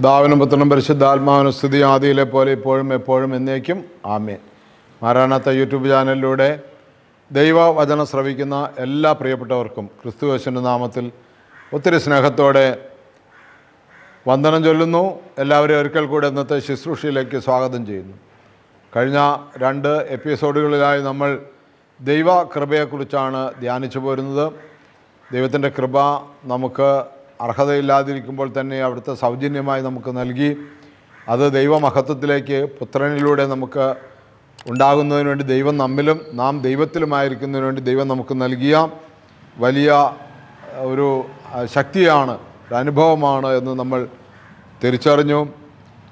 ദാവനും പുത്രനും പരിശുദ്ധാത്മാവിനും സ്തുതി ആദിയിലെ പോലെ ഇപ്പോഴും എപ്പോഴും എന്നേക്കും. ആമേൻ. മാരാണാത്ത യൂട്യൂബ് ചാനലിലൂടെ ദൈവവചനം ശ്രവിക്കുന്ന എല്ലാ പ്രിയപ്പെട്ടവർക്കും ക്രിസ്തുവേശന്റെ നാമത്തിൽ ഒത്തിരി സ്നേഹത്തോടെ വന്ദനം ചൊല്ലുന്നു. എല്ലാവരെയും ഒരിക്കൽ കൂടെ ഇന്നത്തെ ശുശ്രൂഷയിലേക്ക് സ്വാഗതം ചെയ്യുന്നു. കഴിഞ്ഞ രണ്ട് എപ്പിസോഡുകളിലായി നമ്മൾ ദൈവ കൃപയെക്കുറിച്ചാണ് ധ്യാനിച്ചു പോരുന്നത്. ദൈവത്തിന്റെ കൃപ നമുക്ക് അർഹതയില്ലാതിരിക്കുമ്പോൾ തന്നെ അവിടുത്തെ സൗജന്യമായി നമുക്ക് നൽകി. അത് ദൈവമഹത്വത്തിലേക്ക് പുത്രനിലൂടെ നമുക്ക് ഉണ്ടാകുന്നതിന് വേണ്ടി ദൈവം നമ്മിലും നാം ദൈവത്തിലുമായിരിക്കുന്നതിന് വേണ്ടി ദൈവം നമുക്ക് നൽകിയ വലിയ ഒരു ശക്തിയാണ് ഒരു അനുഭവമാണ് എന്ന് നമ്മൾ തിരിച്ചറിഞ്ഞു.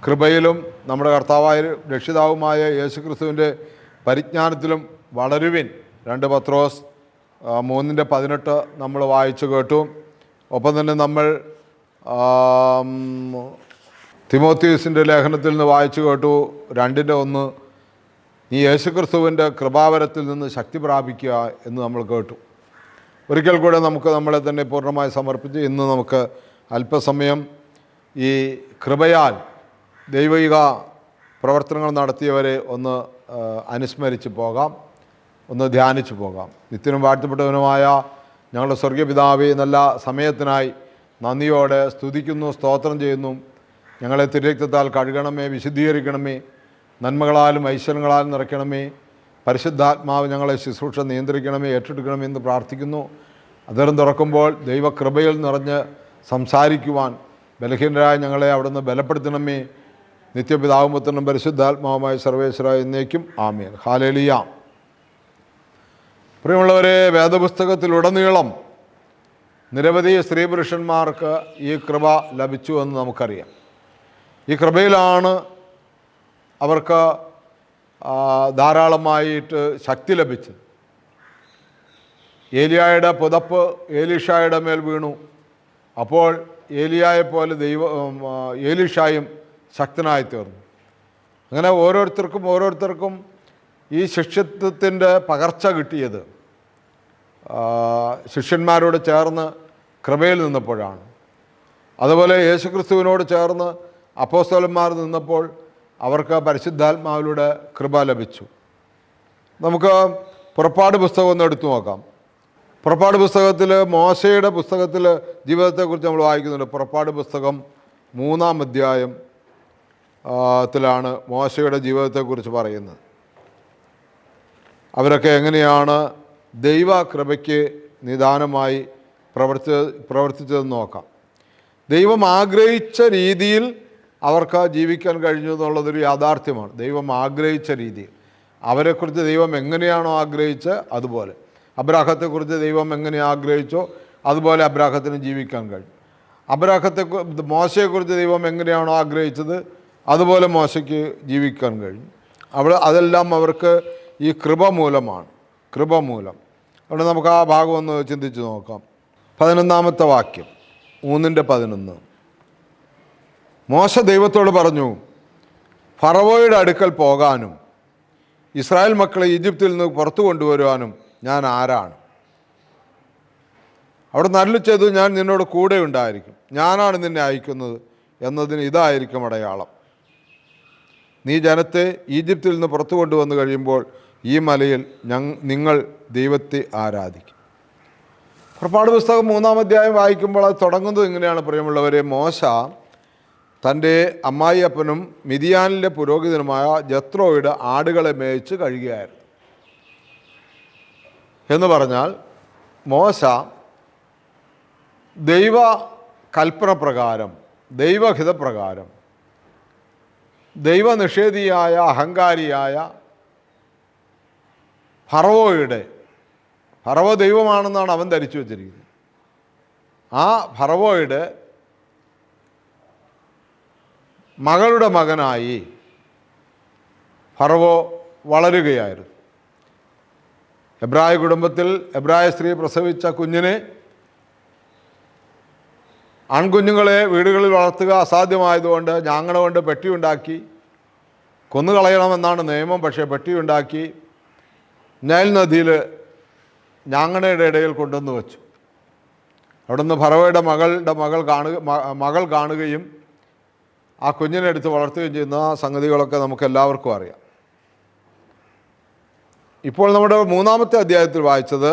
കൃപയിലും നമ്മുടെ കർത്താവായ രക്ഷിതാവുമായ യേശുക്രിസ്തുവിന്റെ പരിജ്ഞാനത്തിലും വളരുവിൻ. രണ്ട് പത്രോസ് മൂന്നിന്റെ പതിനെട്ട് നമ്മൾ വായിച്ചു കേട്ടു. ഒപ്പം തന്നെ നമ്മൾ തിമോത്തിയസിന്റെ ലേഖനത്തിൽ നിന്ന് വായിച്ചു കേട്ടു. രണ്ടിന്റെ ഒന്ന് നീ യേശുക്രിസ്തുവിന്റെ കൃപാവരത്തിൽ നിന്ന് ശക്തി പ്രാപിക്കുക എന്ന് നമ്മൾ കേട്ടു. ഒരിക്കൽ കൂടെ നമുക്ക് നമ്മളെ തന്നെ പൂർണമായി സമർപ്പിച്ച് ഇന്ന് നമുക്ക് അല്പസമയം ഈ കൃപയാൽ ദൈവിക പ്രവർത്തനങ്ങൾ നടത്തിയവരെ ഒന്ന് അനുസ്മരിച്ച് പോകാം. ഒന്ന് ധ്യാനിച്ചു പോകാം. നിത്യനും വാഴ്ത്തപ്പെട്ടവനുമായ ഞങ്ങളുടെ സ്വർഗീയ പിതാവേ നല്ല സമയത്തിനായി നന്ദിയോടെ സ്തുതിക്കുന്നു സ്തോത്രം ചെയ്യുന്നു. ഞങ്ങളെ തിരക്തത്താൽ കഴുകണമേ വിശുദ്ധീകരിക്കണമേ. നന്മകളാലും ഐശ്വര്യങ്ങളാലും നിറയ്ക്കണമേ. പരിശുദ്ധാത്മാവ് ഞങ്ങളെ ശുശ്രൂഷ നിയന്ത്രിക്കണമേ ഏറ്റെടുക്കണമേ എന്ന് പ്രാർത്ഥിക്കുന്നു. അതിരം തുറക്കുമ്പോൾ ദൈവകൃപയിൽ നിറഞ്ഞ് സംസാരിക്കുവാൻ ബലഹീനരായ ഞങ്ങളെ അവിടുന്ന് ബലപ്പെടുത്തണമേ. നിത്യപിതാവുമ്പത്തിനും പരിശുദ്ധാത്മാവുമായ സർവേശ്വര എന്നേക്കും ആമേൻ. ഹാലേലിയ. പ്രിയമുള്ളവരെ വേദപുസ്തകത്തിലുടനീളം നിരവധി സ്ത്രീ പുരുഷന്മാർക്ക് ഈ കൃപ ലഭിച്ചു എന്ന് നമുക്കറിയാം. ഈ കൃപയിലാണ് അവർക്ക് ധാരാളമായിട്ട് ശക്തി ലഭിച്ചത്. ഏലിയായുടെ പുതപ്പ് ഏലിഷായുടെ മേൽ വീണു. അപ്പോൾ ഏലിയായെ പോലെ ദൈവ ഏലിഷായും ശക്തനായി തീർന്നു അങ്ങനെ ഓരോരുത്തർക്കും ഓരോരുത്തർക്കും ഈ ശിഷ്യത്വത്തിന്റെ പകർച്ച കിട്ടിയത് ശിഷ്യന്മാരോട് ചേർന്ന് കൃപയിൽ നിന്നപ്പോഴാണ്. അതുപോലെ യേശുക്രിസ്തുവിനോട് ചേർന്ന് അപ്പോസ്തോലന്മാർ നിന്നപ്പോൾ അവർക്ക് പരിശുദ്ധാത്മാവിലൂടെ കൃപ ലഭിച്ചു. നമുക്ക് പുറപ്പാട് പുസ്തകം ഒന്ന് എടുത്തു നോക്കാം. പുറപ്പാട് പുസ്തകത്തിൽ മോശയുടെ പുസ്തകത്തിൽ ജീവിതത്തെക്കുറിച്ച് നമ്മൾ വായിക്കുന്നുണ്ട്. പുറപ്പാട് പുസ്തകം മൂന്നാം അധ്യായം ത്തിലാണ് മോശയുടെ ജീവിതത്തെക്കുറിച്ച് പറയുന്നത്. അവരൊക്കെ എങ്ങനെയാണ് ദൈവകൃപയ്ക്ക് നിദാനമായി പ്രവർത്തി പ്രവർത്തിച്ചതെന്ന് നോക്കാം. ദൈവം ആഗ്രഹിച്ച രീതിയിൽ അവർക്ക് ജീവിക്കാൻ കഴിഞ്ഞു എന്നുള്ളതൊരു യാഥാർത്ഥ്യമാണ്. ദൈവം ആഗ്രഹിച്ച രീതിയിൽ. അവരെക്കുറിച്ച് ദൈവം എങ്ങനെയാണോ ആഗ്രഹിച്ച് അതുപോലെ. അബ്രാഹത്തെക്കുറിച്ച് ദൈവം എങ്ങനെ ആഗ്രഹിച്ചോ അതുപോലെ അബ്രാഹത്തിന് ജീവിക്കാൻ കഴിഞ്ഞു. അബ്രാഹത്തെ മോശയെക്കുറിച്ച് ദൈവം എങ്ങനെയാണോ ആഗ്രഹിച്ചത് അതുപോലെ മോശയ്ക്ക് ജീവിക്കാൻ കഴിഞ്ഞു. അവൾ അതെല്ലാം അവർക്ക് ഈ കൃപ മൂലമാണ് കൃപ മൂലം അവിടെ നമുക്ക് ആ ഭാഗം ഒന്ന് ചിന്തിച്ച് നോക്കാം. പതിനൊന്നാമത്തെ വാക്യം മൂന്നിന്റെ പതിനൊന്ന്. മോശ ദൈവത്തോട് പറഞ്ഞു ഫറവോയുടെ അടുക്കൽ പോകാനും ഇസ്രായേൽ മക്കളെ ഈജിപ്തിൽ നിന്ന് പുറത്തു കൊണ്ടുവരുവാനും ഞാൻ ആരാണ്? അവിടെ നല്ല ചെയ്തു ഞാൻ നിന്നോട് കൂടെ ഉണ്ടായിരിക്കും. ഞാനാണ് നിന്നെ അയക്കുന്നത് എന്നതിന് ഇതായിരിക്കും അടയാളം. നീ ജനത്തെ ഈജിപ്തിൽ നിന്ന് പുറത്തു കൊണ്ടുവന്ന് കഴിയുമ്പോൾ ഈ മലയിൽ നിങ്ങൾ ദൈവത്തെ ആരാധിക്കും. പുറപ്പാട് പുസ്തകം മൂന്നാം അധ്യായം വായിക്കുമ്പോൾ അത് തുടങ്ങുന്നത് ഇങ്ങനെയാണ് പ്രിയമുള്ളവരെ. മോശ തന്റെ അമ്മായിയപ്പനും മിതിയാനിലെ പുരോഹിതനുമായ ജത്രോയുടെ ആടുകളെ മേയിച്ച് കഴിയുകയായിരുന്നു. എന്ന് പറഞ്ഞാൽ മോശ ദൈവ കൽപ്പന പ്രകാരം ദൈവഹിതപ്രകാരം ദൈവനിഷേധിയായ അഹങ്കാരിയായ ഫറവോയുടെ ഫറവോ ദൈവമാണെന്നാണ് അവൻ ധരിച്ചു വച്ചിരിക്കുന്നത്. ആ ഫറവോയുടെ മകളുടെ മകനായി ഫറവോ വളരുകയായിരുന്നു. എബ്രായ കുടുംബത്തിൽ എബ്രായ സ്ത്രീ പ്രസവിച്ച കുഞ്ഞിനെ ആൺകുഞ്ഞുങ്ങളെ വീടുകളിൽ വളർത്തുക അസാധ്യമായതുകൊണ്ട് ഞാങ്ങണ കൊണ്ട് പെട്ടിയുണ്ടാക്കി കൊന്നുകളയണമെന്നാണ് നിയമം പക്ഷേ പെട്ടിയുണ്ടാക്കി നൈൽ നദിയിൽ ഞാങ്ങണയുടെ ഇടയിൽ കൊണ്ടുവന്ന് വെച്ചു. അവിടുന്ന് ഭറവയുടെ മകളുടെ മകൾ കാണുക മകൾ കാണുകയും ആ കുഞ്ഞിനെ എടുത്ത് വളർത്തുകയും ചെയ്യുന്ന ആ സംഗതികളൊക്കെ നമുക്ക് എല്ലാവർക്കും അറിയാം. ഇപ്പോൾ നമ്മുടെ മൂന്നാമത്തെ അധ്യായത്തിൽ വായിച്ചത്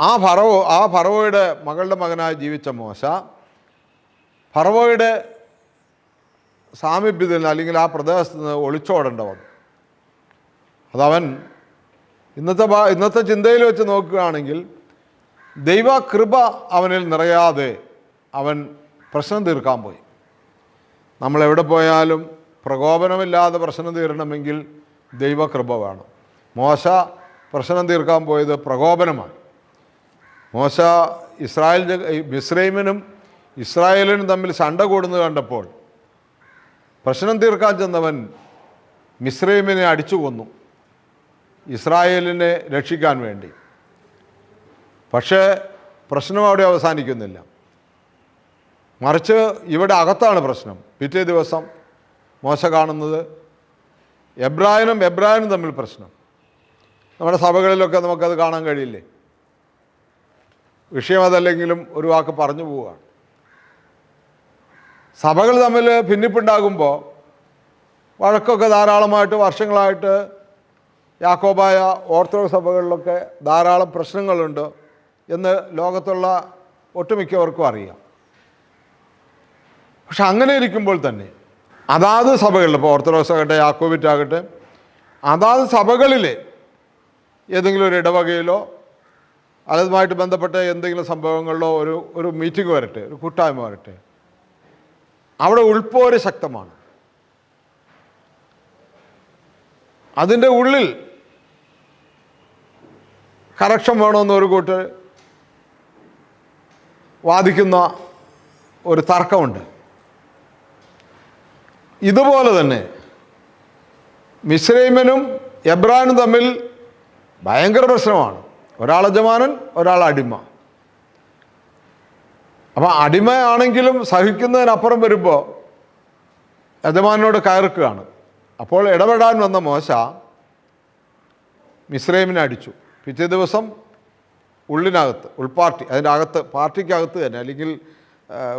ആ ഫറവോ ആ ഫറവോയുടെ മകളുടെ മകനായി ജീവിച്ച മോശ ഫറവോയുടെ സാമീപ്യത്തിൽ നിന്ന് അല്ലെങ്കിൽ ആ പ്രദേശത്ത് നിന്ന് ഒളിച്ചോടേണ്ട വന്നു. അതവൻ ഇന്നത്തെ ഇന്നത്തെ ചിന്തയിൽ വെച്ച് നോക്കുകയാണെങ്കിൽ ദൈവകൃപ അവനിൽ നിറയാതെ അവൻ പ്രശ്നം തീർക്കാൻ പോയി. നമ്മൾ എവിടെ പോയാലും പ്രകോപനമില്ലാതെ പ്രശ്നം തീരണമെങ്കിൽ ദൈവകൃപ വേണം. മോശ പ്രശ്നം തീർക്കാൻ പോയത് പ്രകോപനമാണ്. മോശ ഇസ്രായേൽ മിസ്രൈമിനും ഇസ്രായേലിനും തമ്മിൽ സണ്ട കൂടുന്നത് കണ്ടപ്പോൾ പ്രശ്നം തീർക്കാൻ ചെന്നവൻ മിസ്രൈമിനെ അടിച്ചു കൊന്നു. ഇസ്രായേലിനെ രക്ഷിക്കാൻ വേണ്ടി. പക്ഷേ പ്രശ്നം അവിടെ അവസാനിക്കുന്നില്ല. മറിച്ച് ഇവിടെ അകത്താണ് പ്രശ്നം. പിറ്റേ ദിവസം മോശ കാണുന്നത് എബ്രായനും എബ്രായനും തമ്മിൽ പ്രശ്നം. നമ്മുടെ സഭകളിലൊക്കെ നമുക്കത് കാണാൻ കഴിയില്ലേ? വിഷയം അതല്ലെങ്കിലും ഒരു വാക്ക് പറഞ്ഞു പോവുകയാണ്. സഭകൾ തമ്മിൽ ഭിന്നിപ്പുണ്ടാകുമ്പോൾ വഴക്കൊക്കെ ധാരാളമായിട്ട് വർഷങ്ങളായിട്ട് യാക്കോബായ ഓർത്തഡോക്സ് സഭകളിലൊക്കെ ധാരാളം പ്രശ്നങ്ങളുണ്ട് എന്ന് ലോകത്തുള്ള ഒട്ടുമിക്കവർക്കും അറിയാം. പക്ഷെ അങ്ങനെ ഇരിക്കുമ്പോൾ തന്നെ അതാത് സഭകളിൽ ഇപ്പോൾ ഓർത്തഡോക്സ് ആകട്ടെ യാക്കോബിറ്റ് ആകട്ടെ അതാത് സഭകളിലെ ഏതെങ്കിലും ഒരു ഇടവകയിലോ അതുമായിട്ട് ബന്ധപ്പെട്ട എന്തെങ്കിലും സംഭവങ്ങളിലോ ഒരു ഒരു മീറ്റിംഗ് വരട്ടെ ഒരു കൂട്ടായ്മ വരട്ടെ അവിടെ ഉൾപ്പോര് ശക്തമാണ്. അതിന്റെ ഉള്ളിൽ കറക്ഷൻ വേണമെന്ന് ഒരു കൂട്ട് വാദിക്കുന്ന ഒരു തർക്കമുണ്ട്. ഇതുപോലെ തന്നെ മിശ്രൈമനും എബ്രാനും തമ്മിൽ ഭയങ്കര പ്രശ്നമാണ്. ഒരാൾ യജമാനൻ ഒരാൾ അടിമ. അപ്പം അടിമയാണെങ്കിലും സഹിക്കുന്നതിനപ്പുറം വരുമ്പോൾ യജമാനോട് കയർക്കുകയാണ് അപ്പോൾ ഇടപെടാൻ വന്ന മോശ മിശ്രൈമിനെ അടിച്ചു. പിറ്റേ ദിവസം ഉള്ളിനകത്ത് ഉൾപാർട്ടി അതിന്റെ അകത്ത് പാർട്ടിക്കകത്ത് തന്നെ അല്ലെങ്കിൽ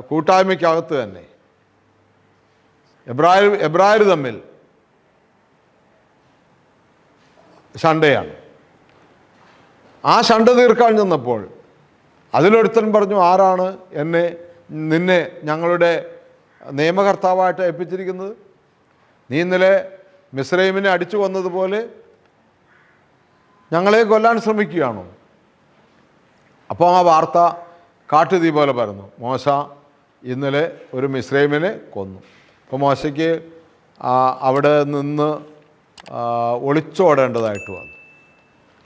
കൂട്ടായ്മയ്ക്കകത്ത് തന്നെ എബ്രായർ എബ്രായർ തമ്മിൽ ശണ്ടയാണ്. ആ ശണ്ട തീർക്കാൻ ചെന്നപ്പോൾ അതിലൊരുത്തൻ പറഞ്ഞു ആരാണ് എന്നെ നിന്നെ ഞങ്ങളുടെ നിയമകർത്താവായിട്ട് ഏൽപ്പിച്ചിരിക്കുന്നത്? നീ ഇന്നലെ മിസ്രൈമിനെ അടിച്ചു കൊന്നതുപോലെ ഞങ്ങളെ കൊല്ലാൻ ശ്രമിക്കുകയാണോ. അപ്പോൾ ആ വാർത്ത കാട്ടുതീ പോലെ പരന്നു. മോശ ഇന്നലെ ഒരു മിസ്രൈമിനെ കൊന്നു. അപ്പോൾ മോശയ്ക്ക് അവിടെ നിന്ന് ഒളിച്ചോടേണ്ടതായിട്ട് വന്നു.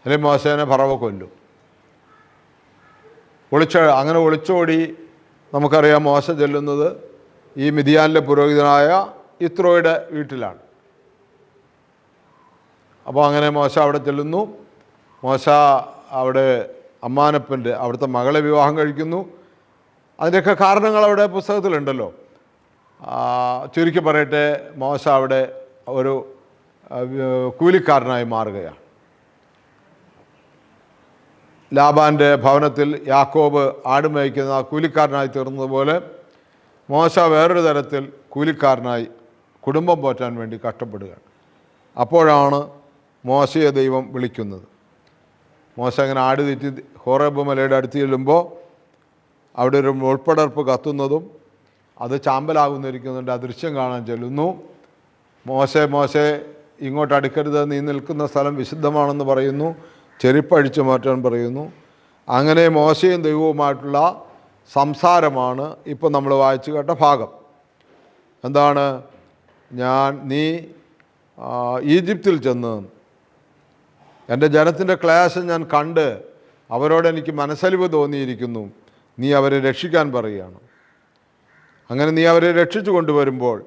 അല്ലെങ്കിൽ മോശേനെ പറവ കൊല്ലും. ഒളിച്ചോ അങ്ങനെ ഒളിച്ചോടി നമുക്കറിയാം മോശ ചെല്ലുന്നത് ഈ മിതിയാനിലെ പുരോഹിതനായ ഇത്രോയുടെ വീട്ടിലാണ്. അപ്പോൾ അങ്ങനെ മോശ അവിടെ ചെല്ലുന്നു. മോശ അവിടെ അമ്മാനപ്പന്റെ അവിടുത്തെ മകളെ വിവാഹം കഴിക്കുന്നു. അതിന്റെയൊക്കെ കാരണങ്ങൾ അവിടെ പുസ്തകത്തിലുണ്ടല്ലോ. ചുരുക്കി പറയട്ടെ മോശ അവിടെ ഒരു കൂലിക്കാരനായി മാറുകയാണ്. ലാബാന്റെ ഭവനത്തിൽ യാക്കോബ് ആട് മേയ്ക്കുന്ന കൂലിക്കാരനായി തീർന്നതുപോലെ മോശ വേറൊരു തരത്തിൽ കൂലിക്കാരനായി കുടുംബം പോറ്റാൻ വേണ്ടി കഷ്ടപ്പെടുകയാണ്. അപ്പോഴാണ് മോശയെ ദൈവം വിളിക്കുന്നത്. മോശ അങ്ങനെ ആട് തെറ്റി ഹോറേബ് മലയുടെ അടുത്ത് ചെല്ലുമ്പോൾ അവിടെ ഒരു മുൾപ്പടർപ്പ് കത്തുന്നതും അത് ചാമ്പലാകുന്നിരിക്കുന്നുണ്ട് ആ ദൃശ്യം കാണാൻ ചെല്ലുന്നു. മോശെ മോശെ ഇങ്ങോട്ട് അടുക്കരുത് നീ നിൽക്കുന്ന സ്ഥലം വിശുദ്ധമാണെന്ന് പറയുന്നു. ചെരുപ്പഴിച്ചു മാറ്റാൻ പറയുന്നു. അങ്ങനെ മോശയും ദൈവവുമായിട്ടുള്ള സംസാരമാണ് ഇപ്പോൾ നമ്മൾ വായിച്ചു കേട്ട ഭാഗം. എന്താണ്? ഞാൻ നീ ഈജിപ്തിൽ ചെന്ന് എന്റെ ജനത്തിന്റെ ക്ലേശം ഞാൻ കണ്ട് അവരോട് എനിക്ക് മനസ്സലിവ് തോന്നിയിരിക്കുന്നു. നീ അവരെ രക്ഷിക്കാൻ പറയുകയാണ്. അങ്ങനെ നീ അവരെ രക്ഷിച്ചു കൊണ്ടുവരുമ്പോൾ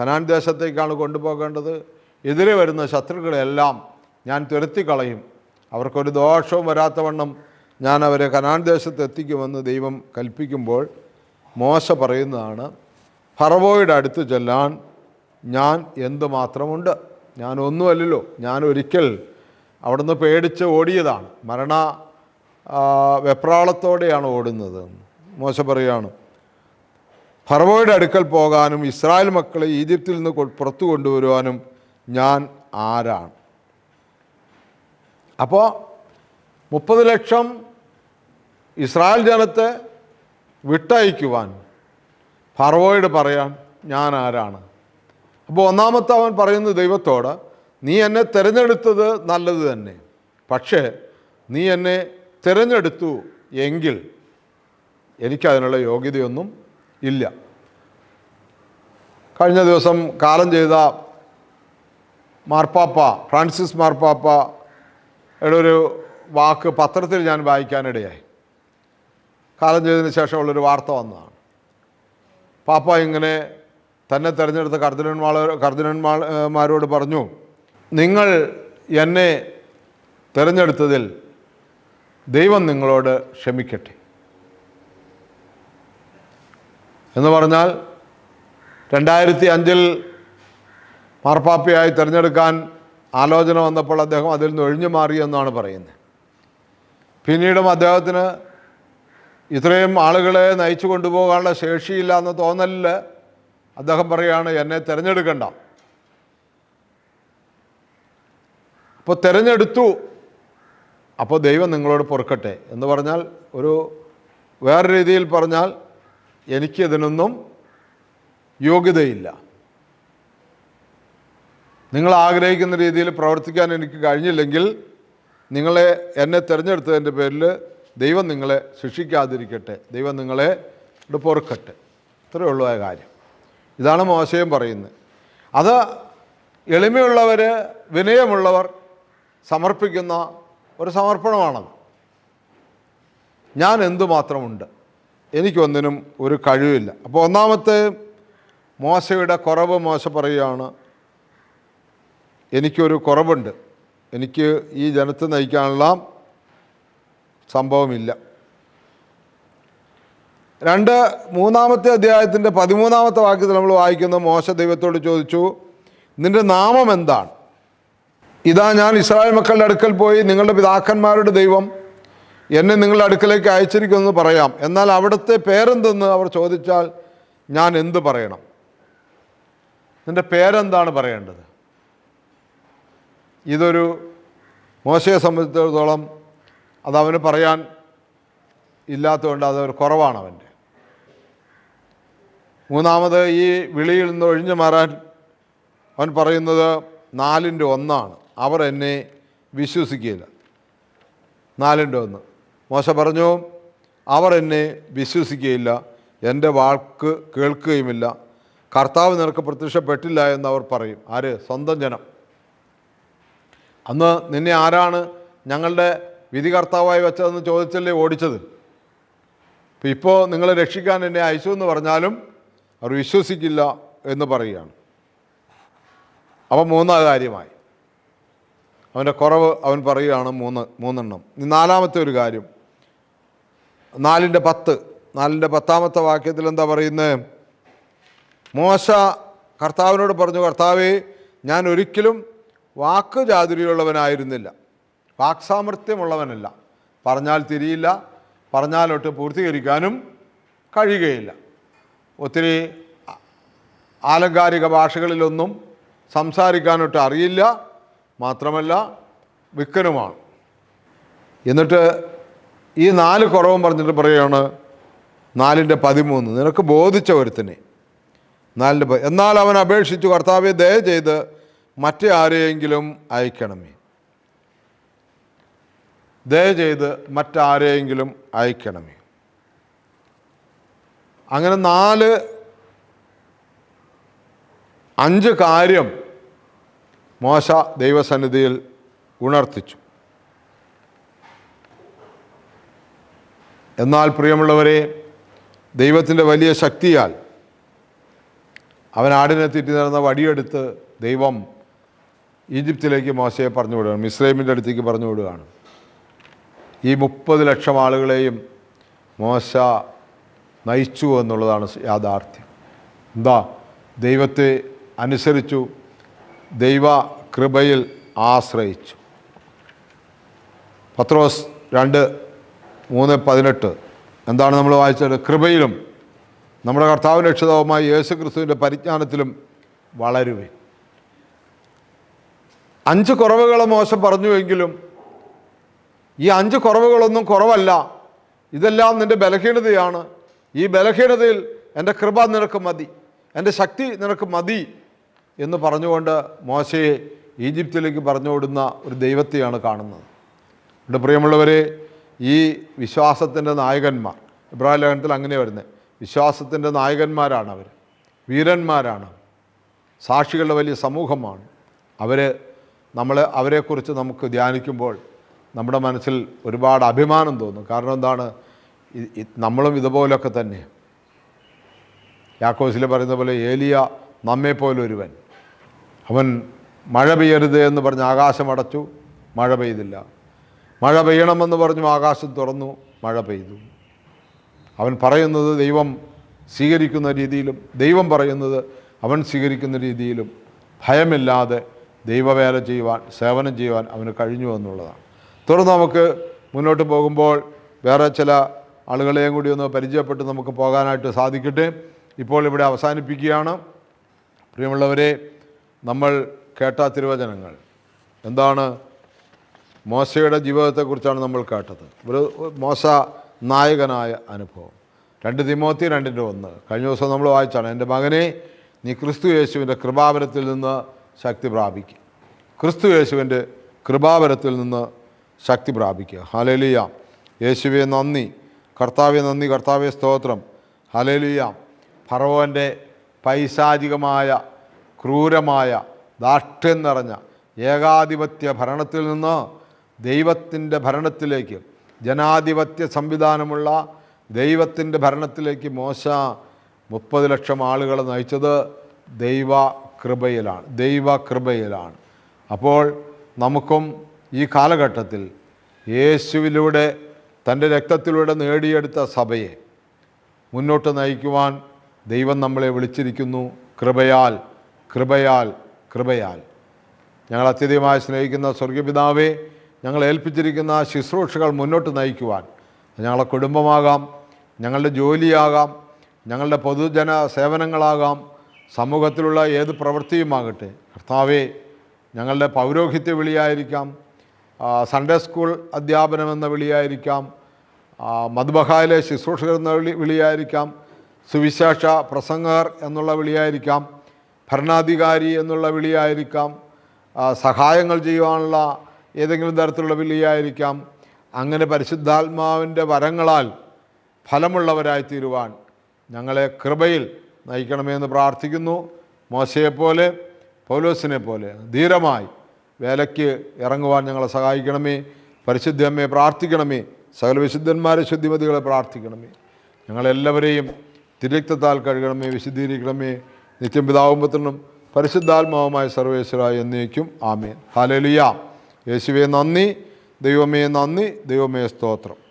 കനാൻ ദേശത്തേക്കാണ് കൊണ്ടുപോകേണ്ടത്. എതിരെ വരുന്ന ശത്രുക്കളെല്ലാം ഞാൻ തുരത്തിക്കളയും. അവർക്കൊരു ദോഷവും വരാത്തവണ്ണം ഞാൻ അവരെ കനാൻ ദേശത്ത് എത്തിക്കുമെന്ന് ദൈവം കൽപ്പിക്കുമ്പോൾ മോശ പറയുന്നതാണ് ഫറവോയുടെ അടുത്ത് ചെല്ലാൻ ഞാൻ എന്തുമാത്രമുണ്ട്? ഞാൻ ഒന്നുമല്ലല്ലോ. ഞാൻ ഒരിക്കൽ അവിടുന്ന് പേടിച്ച് ഓടിയതാണ്. മരണ വെപ്രാളത്തോടെയാണ് ഓടുന്നത്. മോശ പറയുകയാണ് ഫറവോയുടെ അടുക്കൽ പോകാനും ഇസ്രായേൽ മക്കളെ ഈജിപ്തിൽ നിന്ന് പുറത്തു കൊണ്ടുവരുവാനും ഞാൻ ആരാണ്? അപ്പോൾ മുപ്പത് ലക്ഷം ഇസ്രായേൽ ജനത്തെ വിട്ടയക്കുവാൻ ഫറവോയോട് പറയാൻ ഞാൻ ആരാണ്? അപ്പോൾ ഒന്നാമത്തെ അവൻ പറയുന്നത് ദൈവത്തോട് നീ എന്നെ തിരഞ്ഞെടുത്തത് നല്ലത് തന്നെ. പക്ഷേ നീ എന്നെ തിരഞ്ഞെടുത്തു എങ്കിൽ എനിക്കതിനുള്ള യോഗ്യതയൊന്നും ഇല്ല. കഴിഞ്ഞ ദിവസം കാലം ചെയ്ത മാർപ്പാപ്പ ഫ്രാൻസിസ് മാർപ്പാപ്പയുടെ ഒരു വാക്ക് പത്രത്തിൽ ഞാൻ വായിക്കാനിടയായി. കാലം ചെയ്തതിന് ശേഷമുള്ളൊരു വാർത്ത വന്നതാണ്. പാപ്പ ഇങ്ങനെ തന്നെ തിരഞ്ഞെടുത്ത കർദിനന്മാർ കർദിനന്മാരോട് പറഞ്ഞു നിങ്ങൾ എന്നെ തിരഞ്ഞെടുത്തതിൽ ദൈവം നിങ്ങളോട് ക്ഷമിക്കട്ടെ. എന്ന് പറഞ്ഞാൽ രണ്ടായിരത്തി അഞ്ചിൽ മാർപ്പാപ്പയായി തിരഞ്ഞെടുക്കാൻ ആലോചന വന്നപ്പോൾ അദ്ദേഹം അതിൽ നിന്ന് ഒഴിഞ്ഞു മാറി എന്നാണ് പറയുന്നത്. പിന്നീടും അദ്ദേഹത്തിന് ഇത്രയും ആളുകളെ നയിച്ചു കൊണ്ടുപോകാനുള്ള ശേഷിയില്ല എന്ന തോന്നലിൽ അദ്ദേഹം പറയുകയാണ് എന്നെ തിരഞ്ഞെടുക്കണ്ട. അപ്പോൾ തിരഞ്ഞെടുത്തു. അപ്പോൾ ദൈവം നിങ്ങളോട് പൊറുക്കട്ടെ എന്ന് പറഞ്ഞാൽ ഒരു വേറെ രീതിയിൽ പറഞ്ഞാൽ എനിക്കിതിനൊന്നും യോഗ്യതയില്ല. നിങ്ങൾ ആഗ്രഹിക്കുന്ന രീതിയിൽ പ്രവർത്തിക്കാൻ എനിക്ക് കഴിഞ്ഞില്ലെങ്കിൽ നിങ്ങളെ എന്നെ തിരഞ്ഞെടുത്തതിന്റെ പേരിൽ ദൈവം നിങ്ങളെ ശിക്ഷിക്കാതിരിക്കട്ടെ. ദൈവം നിങ്ങളെ പൊറുക്കട്ടെ. ഇത്രയേ ഉള്ളൂ കാര്യം. ഇതാണ് മോശയും പറയുന്നത്. അത് എളിമയുള്ളവർ വിനയമുള്ളവർ സമർപ്പിക്കുന്ന ഒരു സമർപ്പണമാണത്. ഞാൻ എന്തുമാത്രമുണ്ട് എനിക്കൊന്നിനും ഒരു കഴിവില്ല. അപ്പോൾ ഒന്നാമത്തെ മോശയുടെ കുറവ് മോശ പറയുകയാണ്. എനിക്കൊരു കുറവുണ്ട്. എനിക്ക് ഈ ജനത്തെ നയിക്കാനുള്ള സംഭവമില്ല. രണ്ട് മൂന്നാമത്തെ അധ്യായത്തിന്റെ പതിമൂന്നാമത്തെ വാക്യത്തിൽ നമ്മൾ വായിക്കുന്ന മോശ ദൈവത്തോട് ചോദിച്ചു നിന്റെ നാമം എന്താണ് ഇതാ ഞാൻ ഇസ്രായേൽ മക്കളുടെ അടുക്കൽ പോയി നിങ്ങളുടെ പിതാക്കന്മാരുടെ ദൈവം എന്നെ നിങ്ങളുടെ അടുക്കലേക്ക് അയച്ചിരിക്കുമെന്ന് പറയാം. എന്നാൽ അവിടുത്തെ പേരെന്തെന്ന് അവർ ചോദിച്ചാൽ ഞാൻ എന്ത് പറയണം? നിന്റെ പേരെന്താണ് പറയേണ്ടത്? ഇതൊരു മോശയെ സംബന്ധിച്ചിടത്തോളം അതവന് പറയാൻ ഇല്ലാത്തതുകൊണ്ട് അതൊരു കുറവാണ് അവന്റെ. മൂന്നാമത് ഈ വിളിയിൽ നിന്ന് ഒഴിഞ്ഞു മാറാൻ അവൻ പറയുന്നത് നാലിന്റെ ഒന്നാണ്. അവർ എന്നെ വിശ്വസിക്കുകയില്ല. നാലിന്റെ ഒന്ന്. മോശ പറഞ്ഞു? അവർ എന്നെ വിശ്വസിക്കുകയില്ല. എന്റെ വാക്ക് കേൾക്കുകയുമില്ല. കർത്താവ് നിനക്ക് പ്രത്യക്ഷപ്പെട്ടില്ല എന്ന് അവർ പറയും. ആര്? സ്വന്തം ജനം. അന്ന് നിന്നെ ആരാണ് ഞങ്ങളുടെ വിധി കർത്താവായി വെച്ചതെന്ന് ചോദിച്ചല്ലേ ഓടിച്ചത്? അപ്പം ഇപ്പോൾ നിങ്ങളെ രക്ഷിക്കാൻ എന്നെ അയച്ചു എന്ന് പറഞ്ഞാലും അവർ വിശ്വസിക്കില്ല എന്ന് പറയുകയാണ്. അപ്പം മൂന്നാം കാര്യമായി. അവന്റെ കുറവ് അവൻ പറയുകയാണ് മൂന്ന് മൂന്നെണ്ണം. നാലാമത്തെ ഒരു കാര്യം. നാലിന്റെ പത്ത്. നാലിന്റെ പത്താമത്തെ വാക്യത്തിൽ എന്താ പറയുന്നത് മോശ കർത്താവിനോട് പറഞ്ഞു കർത്താവേ ഞാൻ ഒരിക്കലും വാക്ക് ചാതുരിയുള്ളവനായിരുന്നില്ല വാക്സാമർത്ഥ്യമുള്ളവനല്ല പറഞ്ഞാൽ തിരിയില്ല പറഞ്ഞാലൊട്ട് പൂർത്തീകരിക്കാനും കഴിയുകയില്ല. ഒത്തിരി ആലങ്കാരിക ഭാഷകളിലൊന്നും സംസാരിക്കാനൊട്ട് അറിയില്ല. മാത്രമല്ല വിക്കനുമാണ് എന്നിട്ട് ഈ നാല് കുറവും പറഞ്ഞിട്ട് പറയുകയാണ് നാലിന്റെ പതിമൂന്ന്. നിനക്ക് ബോധിച്ച ഒരുത്തിനെ. നാലിന്റെ എന്നാൽ അവൻ അപേക്ഷിച്ചു കർത്താവെ ദയ ചെയ്ത് മറ്റേ ആരെയെങ്കിലും അയക്കണമേ. ദയ ചെയ്ത് മറ്റാരെയെങ്കിലും അയക്കണമേ. അങ്ങനെ നാല് അഞ്ച് കാര്യം മോശ ദൈവസന്നിധിയിൽ ഉണർത്തിച്ചു. എന്നാൽ പ്രിയമുള്ളവരെ ദൈവത്തിന്റെ വലിയ ശക്തിയാൽ അവൻ ആടിനെ തെറ്റി നടന്ന വടിയെടുത്ത് ദൈവം ഈജിപ്തിലേക്ക് മോശയെ പറഞ്ഞു വിടുകയാണ് മിസ്രൈമിന്റെ അടുത്തേക്ക് പറഞ്ഞു വിടുകയാണ്. ഈ മുപ്പത് ലക്ഷം ആളുകളെയും മോശ നയിച്ചു എന്നുള്ളതാണ് യാഥാർത്ഥ്യം. എന്താ? ദൈവത്തെ അനുസരിച്ചു ദൈവ കൃപയിൽ ആശ്രയിച്ചു. പത്രോസ് രണ്ട് മൂന്ന് പതിനെട്ട്. എന്താണ് നമ്മൾ വായിച്ചത്? കൃപയിലും നമ്മുടെ കർത്താവ് രക്ഷിതാവുമായി യേശു ക്രിസ്തുവിന്റെ പരിജ്ഞാനത്തിലും വളരുവേ അഞ്ച് കുറവുകൾ മോശം പറഞ്ഞുവെങ്കിലും ഈ അഞ്ച് കുറവുകളൊന്നും കുറവല്ല. ഇതെല്ലാം നിന്റെ ബലഹീനതയാണ്. ഈ ബലഹീനതയിൽ എന്റെ കൃപ നിനക്ക് മതി. എന്റെ ശക്തി നിനക്ക് മതി. എന്ന് പറഞ്ഞുകൊണ്ട് മോശയെ ഈജിപ്തിലേക്ക് പറഞ്ഞുവിടുന്ന ഒരു ദൈവത്തെയാണ് കാണുന്നത്. എന്റെ പ്രിയമുള്ളവരെ ഈ വിശ്വാസത്തിന്റെ നായകന്മാർ ഇബ്രാഹിം ലേഖനത്തിൽ അങ്ങനെ വരുന്നത് വിശ്വാസത്തിന്റെ നായകന്മാരാണ് അവർ വീരന്മാരാണ് സാക്ഷികളുടെ വലിയ സമൂഹമാണ്. അവർ നമ്മൾ അവരെക്കുറിച്ച് നമുക്ക് ധ്യാനിക്കുമ്പോൾ നമ്മുടെ മനസ്സിൽ ഒരുപാട് അഭിമാനം തോന്നും. കാരണം എന്താണ്? നമ്മളും ഇതുപോലൊക്കെ തന്നെ യാക്കോസിൽ പറയുന്ന പോലെ ഏലിയ നമ്മെപ്പോലെ ഒരുവൻ അവൻ മഴ പെയ്യരുത് എന്ന് പറഞ്ഞ് ആകാശം അടച്ചു മഴ പെയ്തില്ല. മഴ പെയ്യണമെന്ന് പറഞ്ഞു ആകാശം തുറന്നു മഴ പെയ്തു. അവൻ പറയുന്നത് ദൈവം സ്വീകരിക്കുന്ന രീതിയിലും ദൈവം പറയുന്നത് അവൻ സ്വീകരിക്കുന്ന രീതിയിലും ഭയമില്ലാതെ ദൈവവേല ചെയ്യുവാൻ സേവനം ചെയ്യുവാൻ അവന് കഴിഞ്ഞു എന്നുള്ളതാണ്. തുടർന്ന് നമുക്ക് മുന്നോട്ട് പോകുമ്പോൾ വേറെ ചില ആളുകളെയും കൂടി ഒന്ന് പരിചയപ്പെട്ട് നമുക്ക് പോകാനായിട്ട് സാധിക്കട്ടെ. ഇപ്പോൾ ഇവിടെ അവസാനിപ്പിക്കുകയാണ്. പ്രിയമുള്ളവരെ നമ്മൾ കേട്ട തിരുവചനങ്ങൾ. എന്താണ്? മോശയുടെ ജീവിതത്തെക്കുറിച്ചാണ് നമ്മൾ കേട്ടത്. ഒരു മോശ നായകനായ അനുഭവം. രണ്ട് തിമോത്തി രണ്ടിന്റെ ഒന്ന്. കഴിഞ്ഞ ദിവസം നമ്മൾ വായിച്ചാണ് എന്റെ മകനെ നീ ക്രിസ്തു യേശുവിന്റെ കൃപാവരത്തിൽ നിന്ന് ശക്തി പ്രാപിക്കുക ക്രിസ്തു യേശുവിന്റെ കൃപാവരത്തിൽ നിന്ന് ശക്തി പ്രാപിക്കുക. ഹലലിയ യേശുവെ നന്ദി. കർത്താവെ നന്ദി. കർത്താവെ സ്തോത്രം. ഹലലിയ ഫറവോന്റെ പൈശാചികമായ ക്രൂരമായ ദാഷ്ട്യം നിറഞ്ഞ ഏകാധിപത്യ ഭരണത്തിൽ നിന്ന് ദൈവത്തിന്റെ ഭരണത്തിലേക്ക് ജനാധിപത്യ സംവിധാനമുള്ള ദൈവത്തിന്റെ ഭരണത്തിലേക്ക് മോശ മുപ്പത് ലക്ഷം ആളുകളെ നയിച്ചത് ദൈവ കൃപയിലാണ് ദൈവ കൃപയിലാണ് അപ്പോൾ നമുക്കും ഈ കാലഘട്ടത്തിൽ യേശുവിലൂടെ തന്റെ രക്തത്തിലൂടെ നേടിയെടുത്ത സഭയെ മുന്നോട്ട് നയിക്കുവാൻ ദൈവം നമ്മളെ വിളിച്ചിരിക്കുന്നു. കൃപയാൽ കൃപയാൽ കൃപയാൽ. ഞങ്ങൾ അത്യധികമായി സ്നേഹിക്കുന്ന സ്വർഗപിതാവെ ഞങ്ങൾ ഏൽപ്പിച്ചിരിക്കുന്ന ശുശ്രൂഷകൾ മുന്നോട്ട് നയിക്കുവാൻ. ഞങ്ങളെ കുടുംബമാകാം ഞങ്ങളുടെ ജോലിയാകാം ഞങ്ങളുടെ പൊതുജന സേവനങ്ങളാകാം സമൂഹത്തിലുള്ള ഏത് പ്രവൃത്തിയുമാകട്ടെ കർത്താവെ ഞങ്ങളുടെ പൗരോഹിത്യ വിളിയായിരിക്കാം സൺഡേ സ്കൂൾ അധ്യാപനമെന്ന വിളിയായിരിക്കാം മധുബഹായിലെ ശുശ്രൂഷകർ എന്ന വിളി വിളിയായിരിക്കാം സുവിശേഷ പ്രസംഗർ എന്നുള്ള വിളിയായിരിക്കാം ഭരണാധികാരി എന്നുള്ള വിളിയായിരിക്കാം സഹായങ്ങൾ ചെയ്യുവാനുള്ള ഏതെങ്കിലും തരത്തിലുള്ള വിളിയായിരിക്കാം. അങ്ങനെ പരിശുദ്ധാത്മാവിന്റെ വരങ്ങളാൽ ഫലമുള്ളവരായി തീരുവാൻ ഞങ്ങളെ കൃപയിൽ നയിക്കണമെന്ന് പ്രാർത്ഥിക്കുന്നു. മോശയെപ്പോലെ പൗലോസിനെ പോലെ ധീരമായി വേലയ്ക്ക് ഇറങ്ങുവാൻ ഞങ്ങളെ സഹായിക്കണമേ. പരിശുദ്ധി അമ്മയെ പ്രാർത്ഥിക്കണമേ. സകല വിശുദ്ധന്മാരെ ശുദ്ധിമതികളെ പ്രാർത്ഥിക്കണമേ. ഞങ്ങളെല്ലാവരെയും തിരക്തത്താൽ കഴുകണമേ വിശുദ്ധീകരിക്കണമേ. നിത്യം പിതാവുമ്പത്തിനും പരിശുദ്ധാത്മാവുമായ സർവേശ്വര എന്നേക്കും ആമേൻ. ഹാലലിയ യേശുവേ നന്ദി. ദൈവമേ നന്ദി. ദൈവമേ സ്തോത്രം.